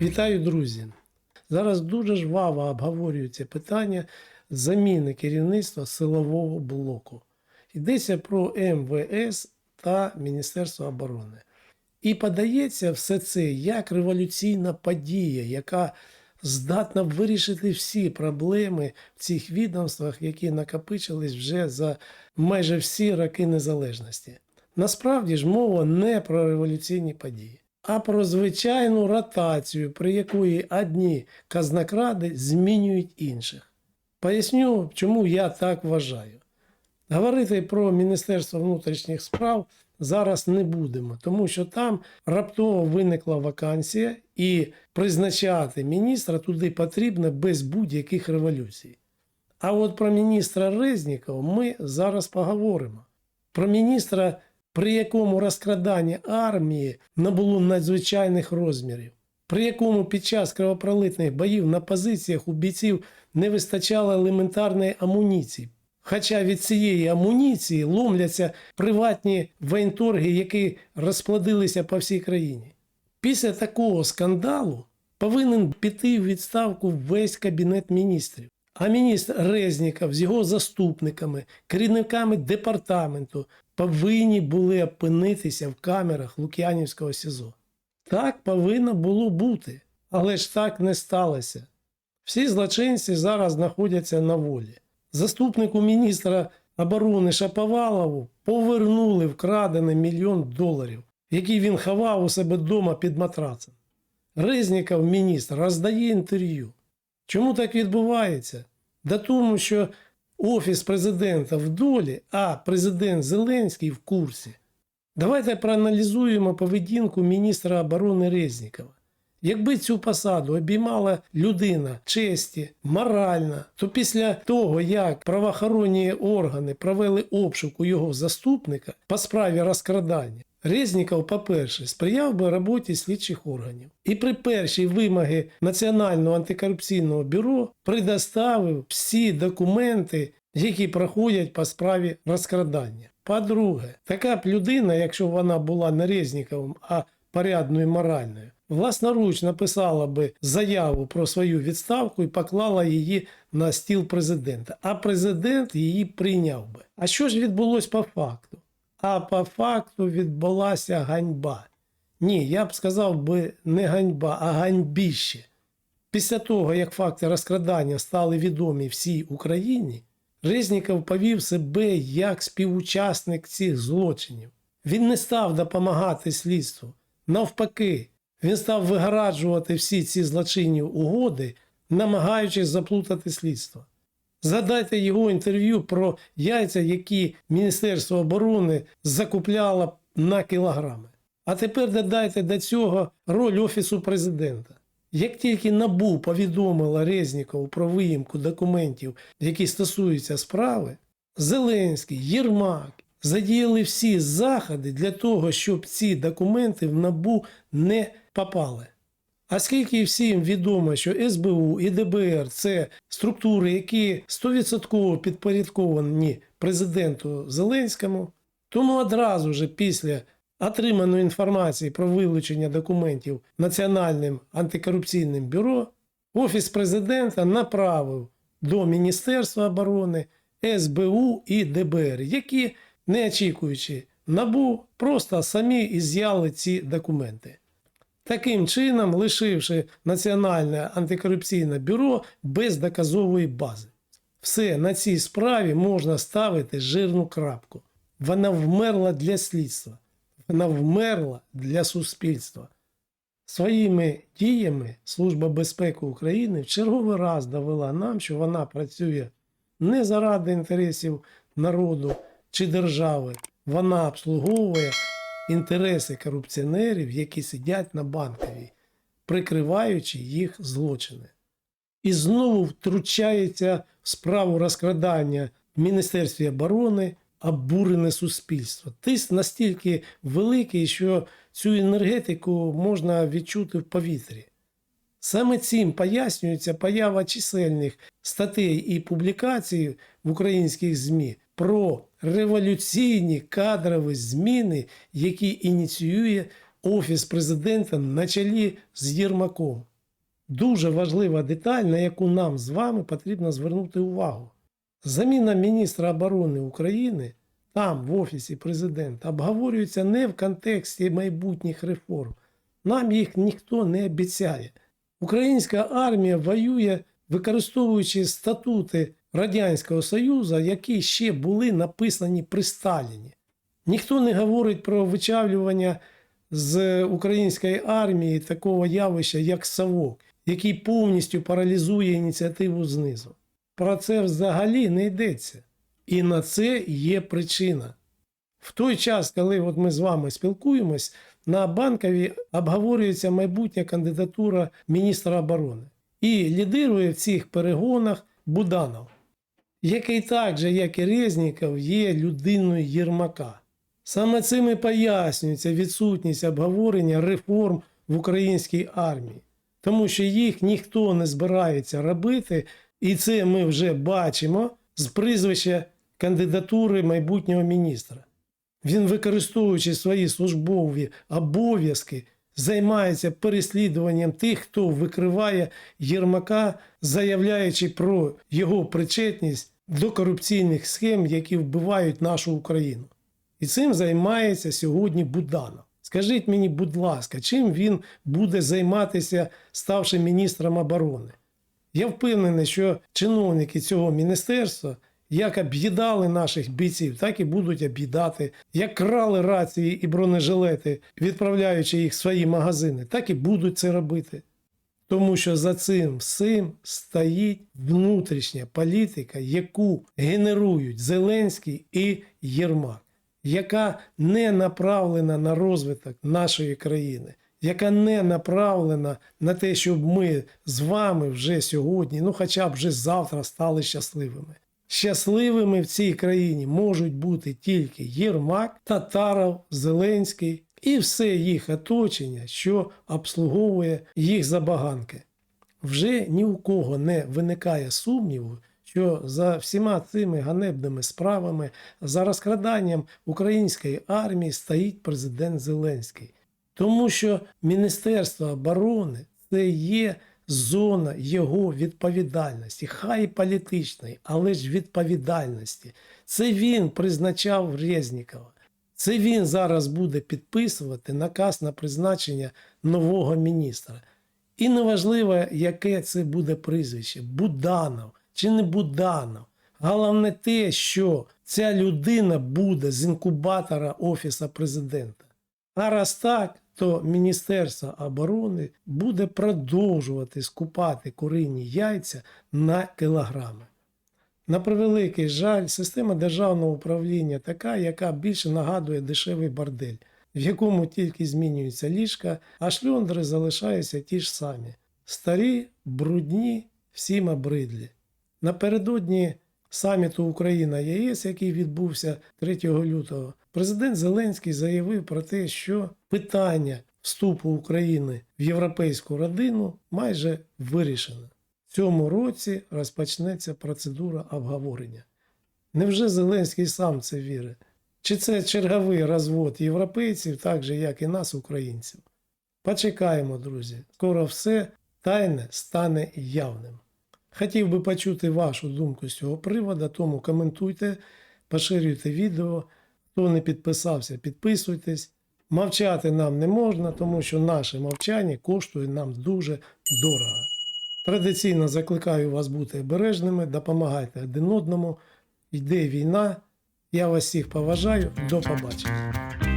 Вітаю, друзі! Зараз дуже жваво обговорюється питання заміни керівництва силового блоку. Йдеться про МВС та Міністерство оборони. І подається все це як революційна подія, яка здатна вирішити всі проблеми в цих відомствах, які накопичились вже за майже всі роки незалежності. Насправді ж мова не про революційні події, а про звичайну ротацію, при якої одні казнокради змінюють інших. Поясню, чому я так вважаю. Говорити про Міністерство внутрішніх справ зараз не будемо, тому що там раптово виникла вакансія, і призначати міністра туди потрібно без будь-яких революцій. А от про міністра Резнікова ми зараз поговоримо. Про міністра, при якому розкрадання армії набуло надзвичайних розмірів, при якому під час кровопролитних боїв на позиціях у бійців не вистачало елементарної амуніції. Хоча від цієї амуніції ломляться приватні воєнторги, які розплодилися по всій країні. Після такого скандалу повинен піти в відставку весь кабінет міністрів. А міністр Резніков з його заступниками, керівниками департаменту повинні були опинитися в камерах Лук'янівського СІЗО. Так повинно було бути, але ж так не сталося. Всі злочинці зараз знаходяться на волі. Заступнику міністра оборони Шаповалову повернули вкрадений мільйон доларів, який він ховав у себе вдома під матрацем. Резніков, міністр, роздає інтерв'ю. Чому так відбувається? Да тому, що Офіс президента в долі, а президент Зеленський в курсі. Давайте проаналізуємо поведінку міністра оборони Резнікова. Якби цю посаду обіймала людина честі, моральна, то після того, як правоохоронні органи провели обшук у його заступника по справі розкрадання, Резніков, по-перше, сприяв би роботі слідчих органів і при першій вимоги Національного антикорупційного бюро предоставив всі документи, які проходять по справі розкрадання. По-друге, така б людина, якщо б вона була не Резніковим, а порядною моральною, власноруч написала би заяву про свою відставку і поклала її на стіл президента, а президент її прийняв би. А що ж відбулось по факту? А по факту відбулася ганьба. Ні, я б сказав би не ганьба, а ганьбіще. Після того, як факти розкрадання стали відомі всій Україні, Резніков повів себе як співучасник цих злочинів. Він не став допомагати слідству. Навпаки, він став виграджувати всі ці злочинні угоди, намагаючись заплутати слідство. Згадайте його інтерв'ю про яйця, які Міністерство оборони закупляло на кілограми. А тепер додайте до цього роль Офісу президента. Як тільки НАБУ повідомила Резнікову про виїмку документів, які стосуються справи, Зеленський, Єрмак задіяли всі заходи для того, щоб ці документи в НАБУ не попали. А скільки всім відомо, що СБУ і ДБР це структури, які 100% підпорядковані президенту Зеленському, тому одразу ж після отриманої інформації про вилучення документів Національним антикорупційним бюро Офіс президента направив до Міністерства оборони, СБУ і ДБР, які, не очікуючи набу, просто самі із'яли ці документи. Таким чином, лишивши Національне антикорупційне бюро без доказової бази. Все на цій справі можна ставити жирну крапку. Вона вмерла для слідства, вона вмерла для суспільства. Своїми діями Служба безпеки України в черговий раз довела нам, що вона працює не заради інтересів народу чи держави, вона обслуговує інтереси корупціонерів, які сидять на банковій, прикриваючи їх злочини. І знову втручається в справу розкрадання в Міністерстві оборони обурене суспільство. Тиск настільки великий, що цю енергетику можна відчути в повітрі. Саме цим пояснюється поява чисельних статей і публікацій в українських ЗМІ про революційні кадрові зміни, які ініціює Офіс президента на чолі з Єрмаком. дуже важлива деталь, на яку нам з вами потрібно звернути увагу. Заміна міністра оборони України там, в Офісі президента, обговорюється не в контексті майбутніх реформ. Нам їх ніхто не обіцяє. Українська армія воює, використовуючи статути Радянського Союзу, які ще були написані при Сталіні. Ніхто не говорить про вичавлювання з української армії такого явища, як совок, який повністю паралізує ініціативу знизу. Про це взагалі не йдеться. І на це є причина. В той час, коли от ми з вами спілкуємось, на банкові обговорюється майбутня кандидатура міністра оборони. І лідирує в цих перегонах Буданов, який так же, як і Резніков, є людиною Єрмака. Саме цим і пояснюється відсутність обговорення реформ в українській армії, тому що їх ніхто не збирається робити, і це ми вже бачимо з прізвища кандидатури майбутнього міністра. Він, використовуючи свої службові обов'язки, займається переслідуванням тих, хто викриває Єрмака, заявляючи про його причетність до корупційних схем, які вбивають нашу Україну. І цим займається сьогодні Буданов. Скажіть мені, будь ласка, чим він буде займатися, ставши міністром оборони? Я впевнений, що чиновники цього міністерства як об'їдали наших бійців, так і будуть об'їдати, як крали рації і бронежилети, відправляючи їх в свої магазини, так і будуть це робити. Тому що за цим всім стоїть внутрішня політика, яку генерують Зеленський і Єрмак, яка не направлена на розвиток нашої країни, яка не направлена на те, щоб ми з вами вже сьогодні, ну хоча б вже завтра стали щасливими. Щасливими в цій країні можуть бути тільки Єрмак, Татаров, Зеленський і все їх оточення, що обслуговує їх забаганки. Вже ні у кого не виникає сумніву, що за всіма цими ганебними справами, за розкраданням української армії стоїть президент Зеленський. Тому що Міністерство оборони це є зона його відповідальності, хай і політичної, але ж відповідальності. Це він призначав Резнікова. Це він зараз буде підписувати наказ на призначення нового міністра. І неважливо, яке це буде прізвище Буданов чи не Буданов. Головне те, що ця людина буде з інкубатора Офіса президента. А раз так, то Міністерство оборони буде продовжувати скупати курині яйця на кілограми. На превеликий жаль, система державного управління така, яка більше нагадує дешевий бордель, в якому тільки змінюються ліжка, а шльондри залишаються ті ж самі. Старі, брудні, всім обридлі. Напередодні саміту Україна ЄС, який відбувся 3 лютого, президент Зеленський заявив про те, що питання вступу України в європейську родину майже вирішено. В цьому році розпочнеться процедура обговорення. Невже Зеленський сам це вірить? Чи це черговий розвод європейців, так же, як і нас, українців? Почекаємо, друзі. Скоро все тайне стане явним. Хотів би почути вашу думку з цього приводу, тому коментуйте, поширюйте відео. Хто не підписався, підписуйтесь. Мовчати нам не можна, тому що наше мовчання коштує нам дуже дорого. Традиційно закликаю вас бути обережними, допомагайте один одному. Йде війна. Я вас всіх поважаю. До побачення.